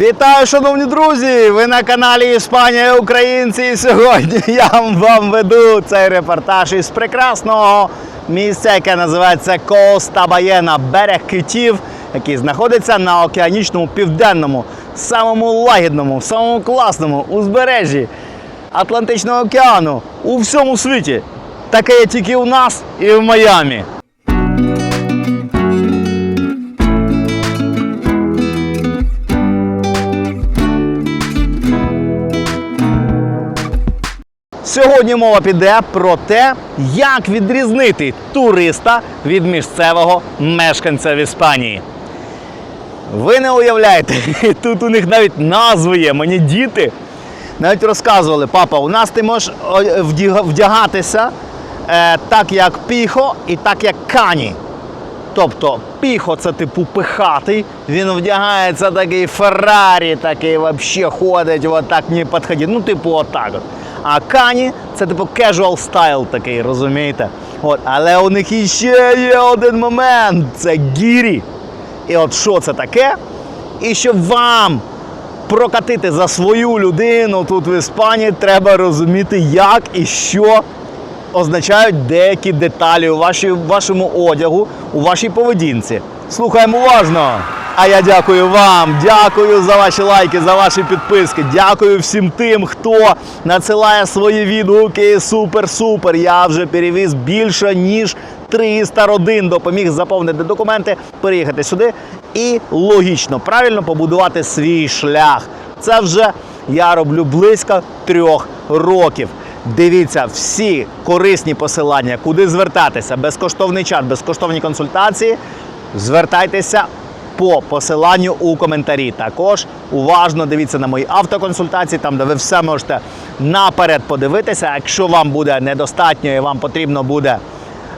Вітаю, шановні друзі! Ви на каналі Іспанія Українці. І сьогодні я вам веду цей репортаж із прекрасного місця, яке називається Коста Баєна, берег китів, який знаходиться на океанічному південному, самому лагідному, самому класному узбережжі Атлантичного океану у всьому світі. Таке є тільки у нас і в Майамі. Сьогодні мова піде про те, як відрізнити туриста від місцевого мешканця в Іспанії. Ви не уявляєте, тут у них навіть назви є. Мені діти навіть розказували, папа, у нас ти можеш вдягатися е, так, як піхо, і так, як кані. Тобто піхо це типу пихатий, він вдягається такий Феррарі, такий взагалі ходить, от так не підходить. Ну, типу, отак. От. А кані це типу casual style такий, розумієте? От. Але у них іще є один момент це гірі. І от що це таке? І щоб вам прокатити за свою людину тут в Іспанії, треба розуміти, як і що означають деякі деталі у вашому одягу, у вашій поведінці. Слухаємо уважно. А я дякую вам, дякую за ваші лайки, за ваші підписки. Дякую всім тим, хто надсилає свої відгуки. Супер-супер. Я вже перевіз більше ніж 300 родин. Допоміг заповнити документи, переїхати сюди і логічно, правильно побудувати свій шлях. Це вже я роблю близько трьох років. Дивіться всі корисні посилання, куди звертатися, безкоштовний чат, безкоштовні консультації. Звертайтеся по посиланню у коментарі. Також уважно дивіться на мої автоконсультації, там де ви все можете наперед подивитися. Якщо вам буде недостатньо і вам потрібно буде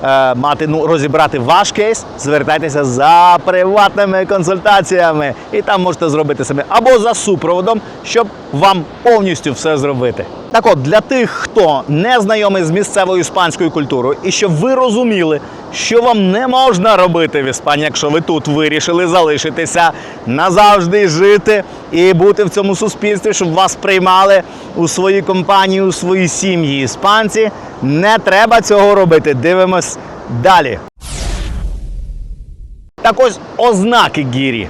е, мати ну розібрати ваш кейс, звертайтеся за приватними консультаціями, і там можете зробити самі або за супроводом, щоб вам повністю все зробити. Так от для тих, хто не знайомий з місцевою іспанською культурою, і щоб ви розуміли, що вам не можна робити в Іспанії, якщо ви тут вирішили залишитися назавжди жити і бути в цьому суспільстві, щоб вас приймали у свої компанії, у свої сім'ї. Іспанці не треба цього робити. Дивимось далі. Так ось ознаки гірі.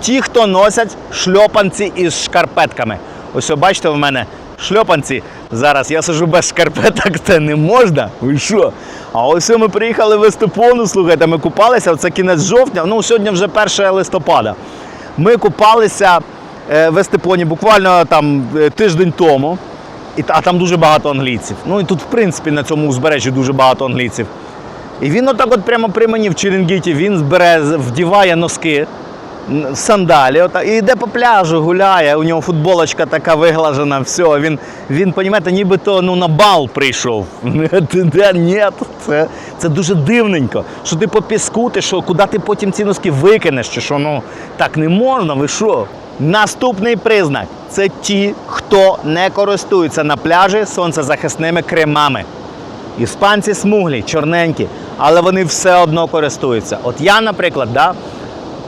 Ті, хто носять шльопанці із шкарпетками. Ось бачите в мене шльопанці. Зараз я сижу без шкарпеток, це не можна. Ви що? А ось ми приїхали в Естепону, слухайте, ми купалися, це кінець жовтня, ну сьогодні вже 1 листопада. Ми купалися е, в Естепоні буквально там е, тиждень тому. А там дуже багато англійців. Ну і тут, в принципі, на цьому узбережжі дуже багато англійців. І він отак от прямо при мені в Черенгіті, він збере, вдіває носки, сандалі, ота, і йде по пляжу, гуляє, у нього футболочка така виглажена, все. Він, він понімаєте, нібито ну, на бал прийшов. Ні, це, це дуже дивненько. Що ти по піску, ти що, куди ти потім ці носки викинеш, чи що, ну, так не можна, ви що? Наступний признак це ті, хто не користується на пляжі сонцезахисними кремами. Іспанці смуглі, чорненькі, але вони все одно користуються. От я, наприклад, да,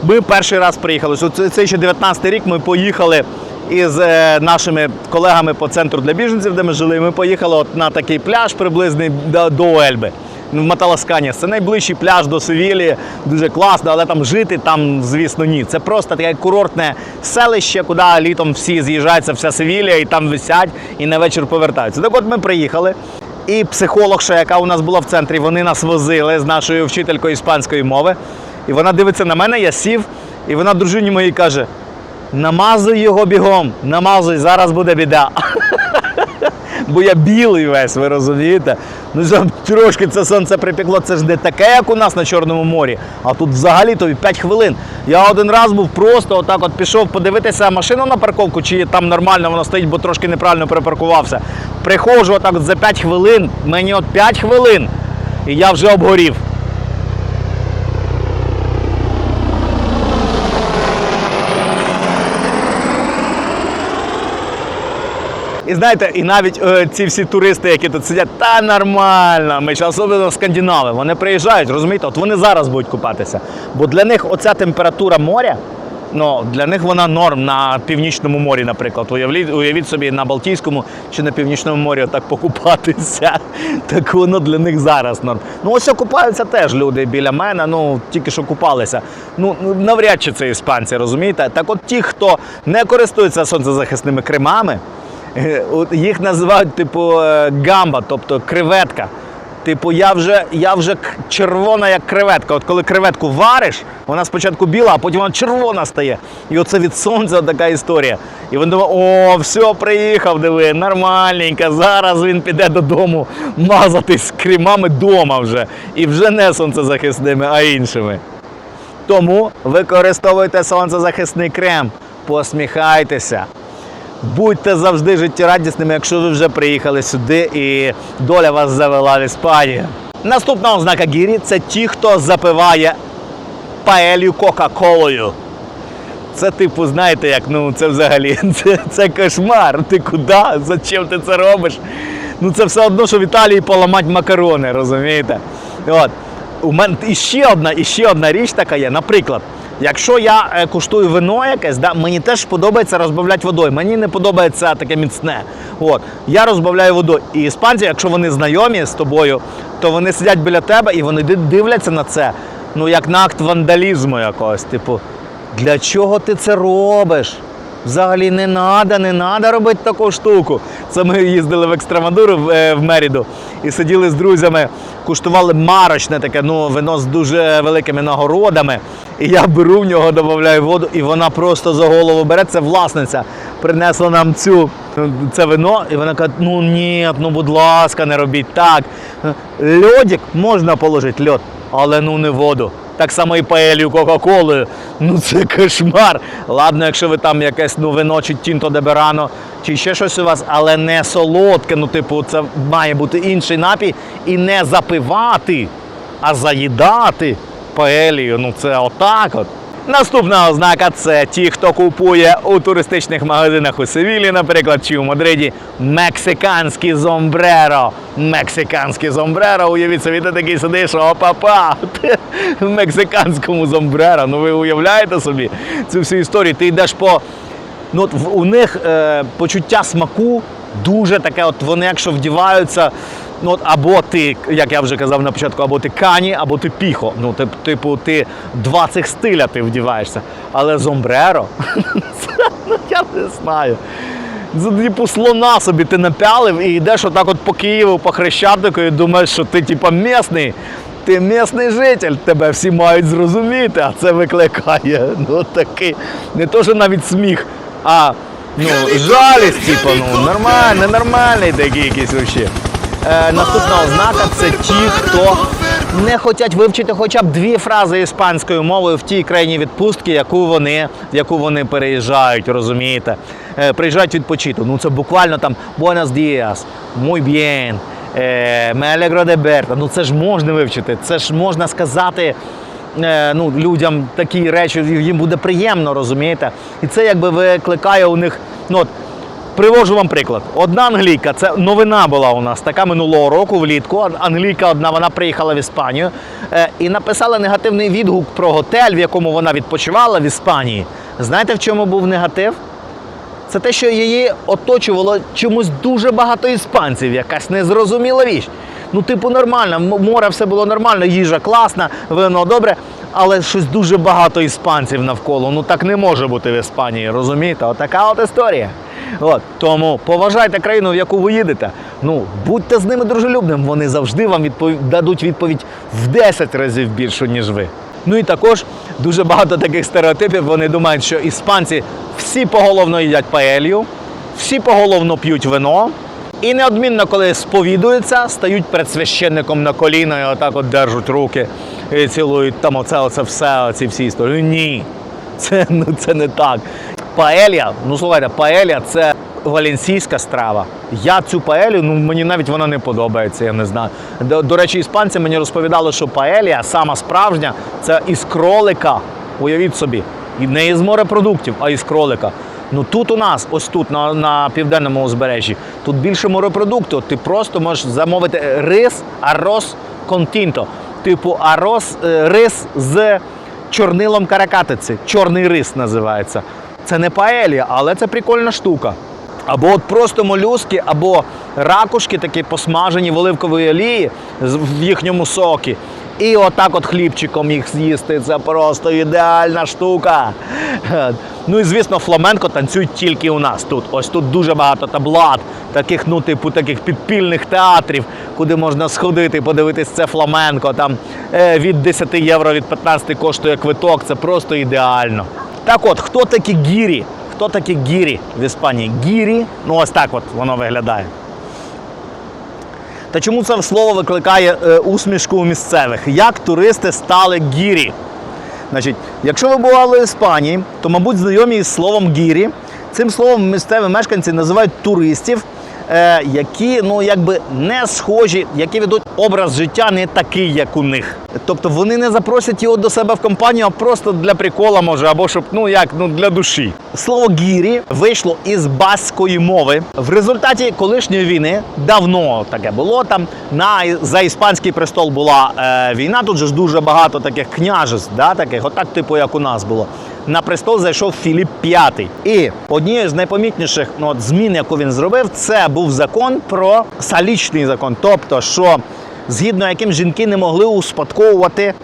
ми перший раз приїхали. Це, ще 19 рік. Ми поїхали із е, нашими колегами по центру для біженців, де ми жили. Ми поїхали от на такий пляж приблизний до, Ельби. В Маталаскані. Це найближчий пляж до Севілії, дуже класно, але там жити там, звісно, ні. Це просто таке курортне селище, куди літом всі з'їжджаються, вся Севілія, і там висять, і на вечір повертаються. Так от ми приїхали. І психологша, яка у нас була в центрі, вони нас возили з нашою вчителькою іспанської мови. І вона дивиться на мене, я сів, і вона дружині моїй каже: намазуй його бігом, намазуй, зараз буде біда. Бо я білий весь, ви розумієте? Ну трошки це сонце припекло, це ж не таке, як у нас на Чорному морі. А тут взагалі тобі 5 хвилин. Я один раз був просто отак от пішов подивитися машину на парковку, чи там нормально воно стоїть, бо трошки неправильно припаркувався. Приходжу отак от за 5 хвилин, мені от 5 хвилин, і я вже обгорів. І знаєте, і навіть е, ці всі туристи, які тут сидять, та нормально. Ми ще особливо скандинави, вони приїжджають, розумієте, от вони зараз будуть купатися. Бо для них оця температура моря Ну, для них вона норм на північному морі, наприклад. Уявіть, уявіть собі на Балтійському чи на північному морі так покупатися. Так воно для них зараз норм. Ну ось купаються теж люди біля мене, ну тільки що купалися. Ну навряд чи це іспанці, розумієте? Так от ті, хто не користується сонцезахисними кремами, їх називають типу е, гамба, тобто креветка. Типу, я вже, я вже червона, як креветка. От коли креветку вариш, вона спочатку біла, а потім вона червона стає. І оце від сонця така історія. І він думає, о, все, приїхав, диви, нормальненько. Зараз він піде додому мазатись кремами дома вже. І вже не сонцезахисними, а іншими. Тому використовуйте сонцезахисний крем, посміхайтеся. Будьте завжди життєрадісними, якщо ви вже приїхали сюди і доля вас завела в Іспанію. Наступна ознака гірі це ті, хто запиває паелью Кока-Колою. Це, типу, знаєте, як ну це взагалі це, це кошмар. Ти куди? Зачем ти це робиш? Ну це все одно, що в Італії поламати макарони, розумієте? От. У мене і ще одна, і ще одна річ така є. Наприклад, якщо я е, куштую вино якесь, да, мені теж подобається розбавляти водою. Мені не подобається таке міцне. От. Я розбавляю водою. І іспанці, якщо вони знайомі з тобою, то вони сидять біля тебе і вони дивляться на це, ну як на акт вандалізму якогось. Типу, для чого ти це робиш? Взагалі не треба, не треба робити таку штуку. Це ми їздили в Екстремадуру в, е, в Меріду і сиділи з друзями, куштували марочне таке, ну, вино з дуже великими нагородами. І я беру в нього, додаю воду, і вона просто за голову бере. Це власниця принесла нам цю це вино, і вона каже: ну ні, ну будь ласка, не робіть так. Льодик можна положити льод, але ну не воду. Так само і паелью Кока-Колою. Ну це кошмар. Ладно, якщо ви там якесь ну, вино чи Тінто де Берано, чи ще щось у вас, але не солодке. Ну, типу, це має бути інший напій. І не запивати, а заїдати паелію. Ну це отак от. Наступна ознака це ті, хто купує у туристичних магазинах у Севілі, наприклад, чи у Мадриді мексиканські зомбреро. Мексиканське зомбреро, уявіть собі, ти такий сидиш, о папа, ти в мексиканському зомбреро. Ну ви уявляєте собі цю всю історію? Ти йдеш по. Ну, от у них е, почуття смаку дуже таке, от вони якщо вдіваються, ну от або ти, як я вже казав на початку, або ти кані, або ти піхо. Ну, тип, типу, ти два цих стиля ти вдіваєшся. Але зомбреро, ну я не знаю. Типу слона собі ти напялив і йдеш отак от по Києву, по Хрещатику і думаєш, що ти типу місний. Ти місний житель, тебе всі мають зрозуміти, а це викликає ну такий, не то, що навіть сміх, а ну, жалість, типу, ну, нормальний, нормальний такий якийсь вообще. Е, наступна ознака це ті, хто не хочуть вивчити хоча б дві фрази іспанською мовою в тій країні відпустки, яку вони, в яку вони переїжджають, розумієте? Е, приїжджають відпочити. Ну це буквально там Buenos días, muy bien, е, me alegro de verte. Ну це ж можна вивчити, це ж можна сказати е, ну, людям такі речі, їм буде приємно, розумієте? І це якби викликає у них. Ну, от, Привожу вам приклад. Одна англійка, це новина була у нас, така минулого року влітку. Англійка одна, вона приїхала в Іспанію е, і написала негативний відгук про готель, в якому вона відпочивала в Іспанії. Знаєте, в чому був негатив? Це те, що її оточувало чомусь дуже багато іспанців, якась незрозуміла річ. Ну, типу, нормально, море все було нормально, їжа класна, вино добре, але щось дуже багато іспанців навколо. Ну так не може бути в Іспанії, розумієте? Отака от історія. От тому поважайте країну, в яку ви їдете. Ну будьте з ними дружелюбним. Вони завжди вам відпов... дадуть відповідь в 10 разів більшу, ніж ви. Ну і також дуже багато таких стереотипів. Вони думають, що іспанці всі поголовно їдять паелью, всі поголовно п'ють вино. І неодмінно, коли сповідуються, стають перед священником на коліна і отак от держать руки і цілують там оце, оце все, оці всі історії. Ні, це, ну, це не так. Паелья, ну слухайте, паелья це валенсійська страва. Я цю паелю, ну мені навіть вона не подобається, я не знаю. До, до речі, іспанці мені розповідали, що паелья, сама справжня, це із кролика. Уявіть собі, і не із морепродуктів, а із кролика. Ну тут у нас, ось тут, на, на південному узбережжі, тут більше морепродукту. Ти просто можеш замовити рис, арос контінто. Типу арос, е, рис з чорнилом каракатиці. Чорний рис називається. Це не паелія, але це прикольна штука. Або от просто молюски, або ракушки такі посмажені в оливковій олії в їхньому сокі. І отак от хлібчиком їх з'їсти. Це просто ідеальна штука. Ну і звісно, фламенко танцюють тільки у нас тут. Ось тут дуже багато таблат, таких, ну, типу, таких підпільних театрів, куди можна сходити, подивитись це фламенко. Там е, від 10 євро, від 15 коштує квиток. Це просто ідеально. Так от, хто такі гірі? Хто такі гірі в Іспанії? Гірі, ну ось так от воно виглядає. Та чому це слово викликає е, усмішку у місцевих? Як туристи стали гірі? Значить, якщо ви бували в Іспанії, то, мабуть, знайомі із словом гірі. Цим словом місцеві мешканці називають туристів, які ну, якби не схожі, які ведуть образ життя не такий, як у них. Тобто вони не запросять його до себе в компанію, а просто для прикола може, або щоб ну як ну для душі. Слово гірі вийшло із баскої мови. В результаті колишньої війни давно таке було. Там на за іспанський престол була е, війна. Тут же ж дуже багато таких княжеств, да, таких, отак, типу, як у нас було. На престол зайшов Філіп V. І однією з найпомітніших ну, от, змін, яку він зробив, це був закон про салічний закон. Тобто, що згідно яким жінки не могли успадковувати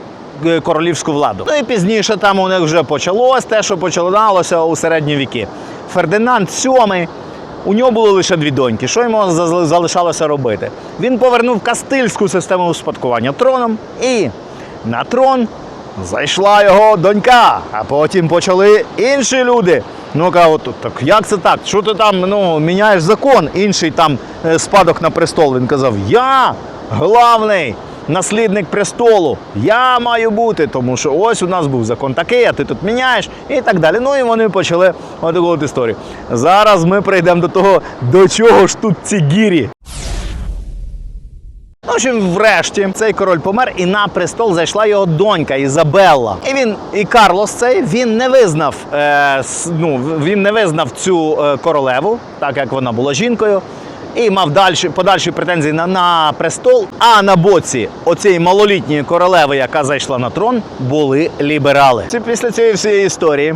е, королівську владу. Ну і пізніше там у них вже почалось те, що починалося у середні віки. Фердинанд VII, у нього було лише дві доньки. Що йому залишалося робити? Він повернув кастильську систему успадкування троном і на трон зайшла його донька, а потім почали інші люди. Ну кажуть, так як це так? Що ти там ну, міняєш закон? Інший там е, спадок на престол. Він казав: Я главний наслідник престолу. Я маю бути, тому що ось у нас був закон такий, а ти тут міняєш і так далі. Ну і вони почали от історію. Зараз ми прийдемо до того, до чого ж тут ці гірі. Ну, в общем, врешті цей король помер, і на престол зайшла його донька Ізабелла. І він, і Карлос цей він не визнав, е, ну, він не визнав цю е, королеву, так як вона була жінкою, і мав дальші, подальші претензії на, на престол. А на боці оцієї малолітньої королеви, яка зайшла на трон, були ліберали. Після цієї всієї історії.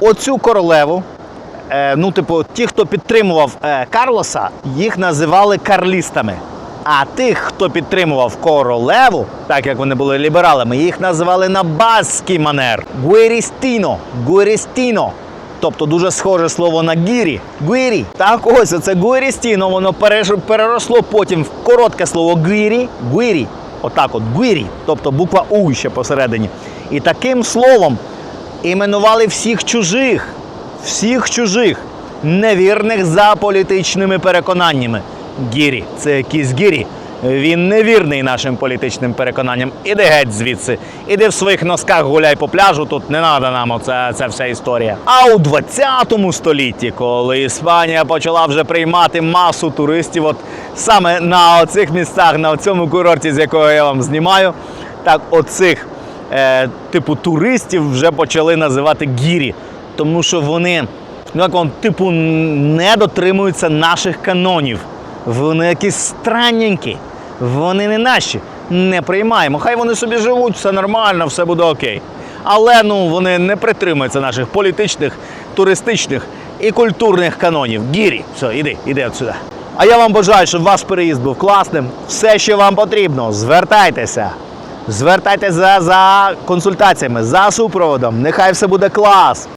Оцю королеву е, ну, типу, ті, хто підтримував е, Карлоса, їх називали карлістами. А тих, хто підтримував королеву, так як вони були лібералами, їх називали на баский манер Гуерістіно. Гуерістіно. Тобто дуже схоже слово на гірі. Гуірі. Так ось це гуерістіно, воно переросло потім в коротке слово гірі. Гуірі. Отак от гуірі. Тобто буква У ще посередині. І таким словом іменували всіх чужих, всіх чужих, невірних за політичними переконаннями. Гірі, це якийсь гірі. Він невірний нашим політичним переконанням. Іди геть звідси. Іди в своїх носках гуляй по пляжу. Тут не треба нам оце, ця вся історія. А у 20 столітті, коли Іспанія почала вже приймати масу туристів, от саме на оцих місцях, на цьому курорті, з якого я вам знімаю, так оцих е, типу туристів вже почали називати гірі, тому що вони, ну вам, типу, не дотримуються наших канонів. Вони якісь странненькі, вони не наші. Не приймаємо. Хай вони собі живуть, все нормально, все буде окей. Але ну вони не притримуються наших політичних, туристичних і культурних канонів. Гірі, все, іди, іди отсюди. А я вам бажаю, щоб ваш переїзд був класним. Все, що вам потрібно, звертайтеся. Звертайтеся за, за консультаціями, за супроводом. Нехай все буде клас.